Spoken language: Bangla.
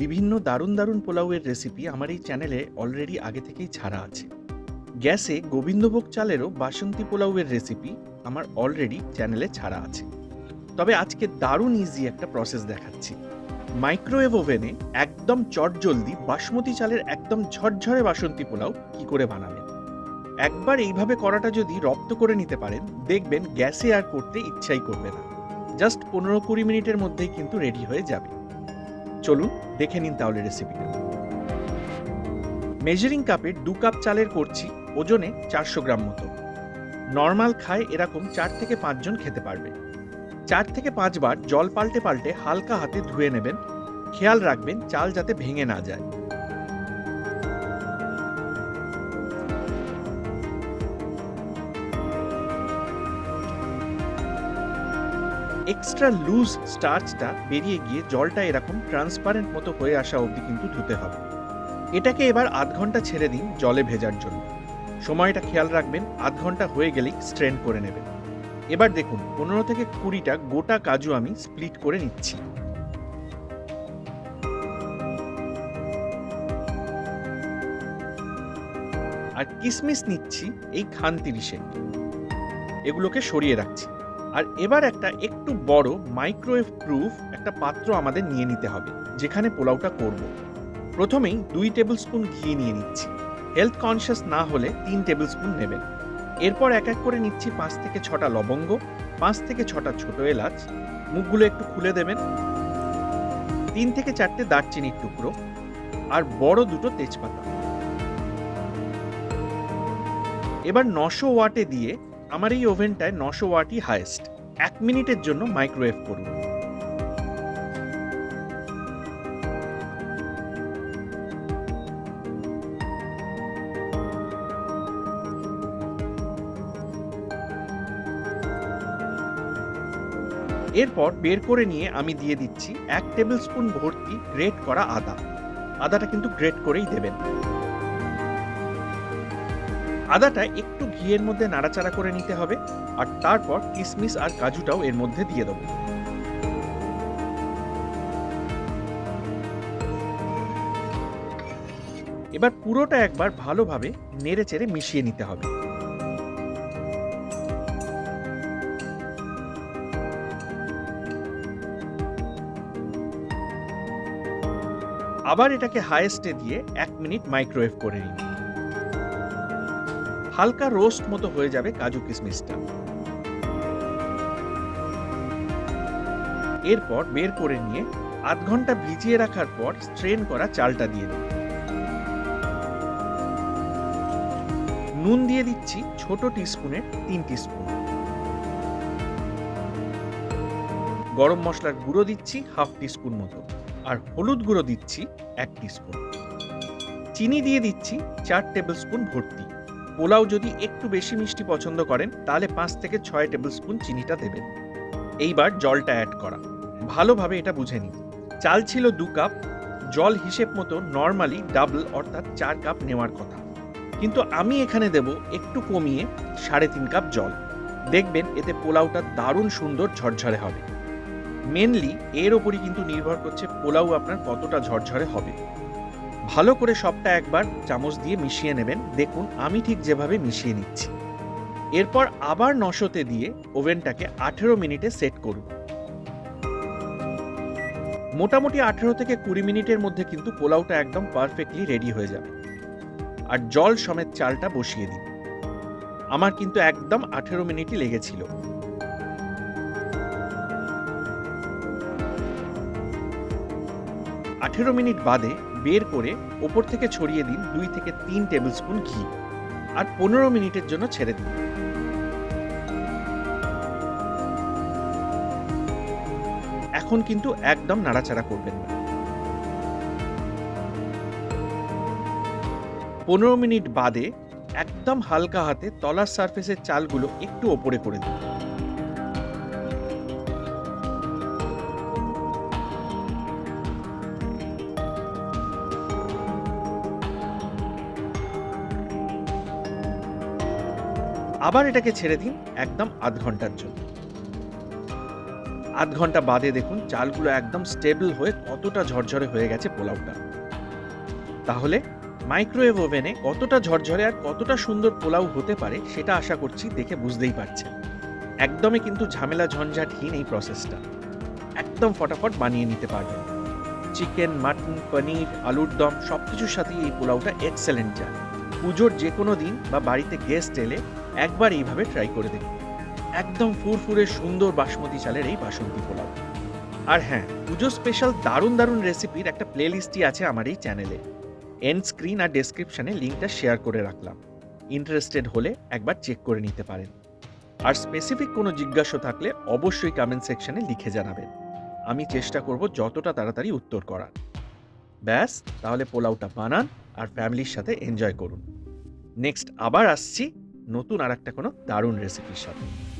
বিভিন্ন দারুণ দারুণ পোলাওয়ের রেসিপি আমার এই চ্যানেলে অলরেডি আগে থেকেই ছাড়া আছে। গ্যাসে গোবিন্দভোগ চালেরও বাসন্তী পোলাওয়ের রেসিপি আমার অলরেডি চ্যানেলে ছাড়া আছে। তবে আজকে দারুণ ইজি একটা প্রসেস দেখাচ্ছি। মাইক্রোওয়েভ ওভেনে একদম চটজলদি বাসমতি চালের একদম ঝরঝরে বাসন্তী পোলাও কি করে বানাবেন? একবার এইভাবে করাটা যদি রপ্ত করে নিতে পারেন, দেখবেন গ্যাসে আর করতে ইচ্ছাই করবে না। জাস্ট পনেরো কুড়ি মিনিটের মধ্যেই কিন্তু রেডি হয়ে যাবে। চলুন দেখে নিন তাহলে রেসিপিটা মেজারিং কাপে দু কাপ চালের করছি, ওজনে চারশো গ্রাম মতো। নর্মাল খায় এরকম চার থেকে পাঁচজন খেতে পারবে। চার থেকে পাঁচবার জল পাল্টে পাল্টে হালকা হাতে ধুয়ে নেবেন। খেয়াল রাখবেন চাল যাতে ভেঙে না যায়। এক্সট্রা লুজ স্টার্চটা বেরিয়ে গিয়ে জলটা এরকম ট্রান্সপারেন্ট মতো হয়ে আসা অবধি কিন্তু ধুতে হবে। এটাকে এবার আধ ঘণ্টা ছেড়ে দিন জলে ভেজার জন্য। সময়টা খেয়াল রাখবেন, আধ ঘণ্টা হয়ে গেলেই স্ট্রেন করে নেবেন। এবার দেখুন, পনেরো থেকে কুড়িটা গোটা কাজু আমি স্প্লিট করে নিচ্ছি। আর কিসমিস নিচ্ছি এই খান তিরিশে এগুলোকে সরিয়ে রাখছি। আর এবার একটা একটু বড় মাইক্রোওয়েভ প্রুফ একটা পাত্র আমাদের নিয়ে নিতে হবে, যেখানে পোলাওটা করব। প্রথমেই দুই টেবিল স্পুন ঘি নিয়ে নিচ্ছি। হেলথ কনসিয়াস না হলে তিন টেবিল স্পুন নেবেন। এরপর এক এক করে নিচ্ছি পাঁচ থেকে ছটা লবঙ্গ, পাঁচ থেকে ছটা ছোট এলাচ। মুখগুলো একটু খুলে দেবেন। তিন থেকে চারটে দারচিনির টুকরো আর বড় দুটো তেজপাতা। এবার নশো ওয়াটে দিয়ে আমার এই ওভেনটায় নশো ওয়াটই হায়েস্ট এক মিনিটের জন্য মাইক্রোওয়েভ করুন। এরপর বের করে নিয়ে আমি দিয়ে দিচ্ছি এক টেবিল স্পুন ভর্তি গ্রেট করা আদা। আদাটা কিন্তু গ্রেট করেই দেবেন। আদাটা একটু ঘিয়ের মধ্যে নাড়াচাড়া করে নিতে হবে, আর তারপর কিশমিশ আর কাজুটাও এর মধ্যে দিয়ে দেবো। এবার পুরোটা একবার ভালোভাবে নেড়ে চেড়ে মিশিয়ে নিতে হবে। আবার এটাকে হাইয়েস্টে দিয়ে এক মিনিট মাইক্রোওয়েভ করে নিন। হালকা রোস্ট মতো হয়ে যাবে কাজু কিশমিশটা। এরপর বের করে নিয়ে আধ ঘণ্টা ভিজিয়ে রাখার পর স্ট্রেন করা চালটা দিয়ে দিন। নুন দিয়ে দিচ্ছি ছোট টিস্পুনের তিন টিস্পুন। গরম মশলার গুঁড়ো দিচ্ছি হাফ টিস্পুন মতো আর হলুদ গুঁড়ো দিচ্ছি এক টিস্পুন। চিনি দিয়ে দিচ্ছি চার টেবিল স্পুন ভর্তি। পোলাও যদি একটু বেশি মিষ্টি পছন্দ করেন, তাহলে পাঁচ থেকে ছয় টেবিল স্পুন চিনিটা দেবেন। এইবার জলটা অ্যাড করা। ভালোভাবে এটা বুঝে নিন। চাল ছিল দু কাপ, জল হিসেব মতো নর্মালি ডাবল অর্থাৎ চার কাপ নেওয়ার কথা। কিন্তু আমি এখানে দেব একটু কমিয়ে সাড়ে তিন কাপ জল। দেখবেন এতে পোলাওটা দারুণ সুন্দর ঝরঝরে হবে। মেনলি এর ওপরই কিন্তু নির্ভর করছে পোলাও আপনার কতটা ঝরঝরে হবে। ভালো করে সবটা একবার চামচ দিয়ে মিশিয়ে নেবেন। দেখুন, আমি ঠিক যেভাবে মিশিয়ে নিচ্ছি। এরপর আবার নশোতে দিয়ে ওভেনটাকে আঠেরো মিনিটে সেট করুন। মোটামুটি আঠেরো থেকে কুড়ি মিনিটের মধ্যে কিন্তু পোলাওটা একদম পারফেক্টলি রেডি হয়ে যাবে। আর জল সমেত চালটা বসিয়ে দিন। আমার কিন্তু একদম আঠেরো মিনিটই লেগেছিল। আঠেরো মিনিট বাদে বের করে ওপর থেকে ছড়িয়ে দিন দুই থেকে তিন টেবিল স্পুন ঘি আর পনেরো মিনিটের জন্য ছেড়ে দিন। এখন কিন্তু একদম নাড়াচাড়া করবেন না। পনেরো মিনিট বাদে একদম হালকা হাতে তলার সারফেসের চালগুলো একটু ওপরে করে দিন। আবার এটাকে ছেড়ে দিন একদম আধ ঘণ্টার জন্য। আধ ঘণ্টা বাদে দেখুন চালগুলো একদম স্টেবল হয়ে কতটা ঝরঝরে হয়ে গেছে পোলাওটা। তাহলে মাইক্রোওয়েভ ওভেনে কতটা ঝরঝরে আর কতটা সুন্দর পোলাও হতে পারে সেটা আশা করছি দেখে বুঝতেই পারছেন। একদমই কিন্তু ঝামেলা ঝঞ্ঝাটহীন এই প্রসেসটা একদম ফটাফট বানিয়ে নিতে পারবেন। চিকেন, মাটন, পনির, আলুর দম সব কিছুর সাথেই এই পোলাওটা এক্সেলেন্ট যায়। পুজোর যে কোনো দিন বা বাড়িতে গেস্ট এলে একবার এইভাবে ট্রাই করে দেখুন। একদম ফুরফুরে সুন্দর বাসমতি চালের এই বাসন্তী পোলাও। আর হ্যাঁ পুজো স্পেশাল দারুণ দারুণ রেসিপির একটা প্লেলিস্টই আছে আমার এই চ্যানেলে এন্ড স্ক্রিন আর ডেসক্রিপশনে লিঙ্কটা শেয়ার করে রাখলাম। ইন্টারেস্টেড হলে একবার চেক করে নিতে পারেন। আর স্পেসিফিক কোনো জিজ্ঞাসা থাকলে অবশ্যই কমেন্ট সেকশানে লিখে জানাবেন। আমি চেষ্টা করব যতটা তাড়াতাড়ি উত্তর করার। ব্যাস, তাহলে পোলাওটা বানান আর ফ্যামিলির সাথে এনজয় করুন। নেক্সট আবার আসছি নতুন আর একটা কোনো দারুণ রেসিপির সাথে।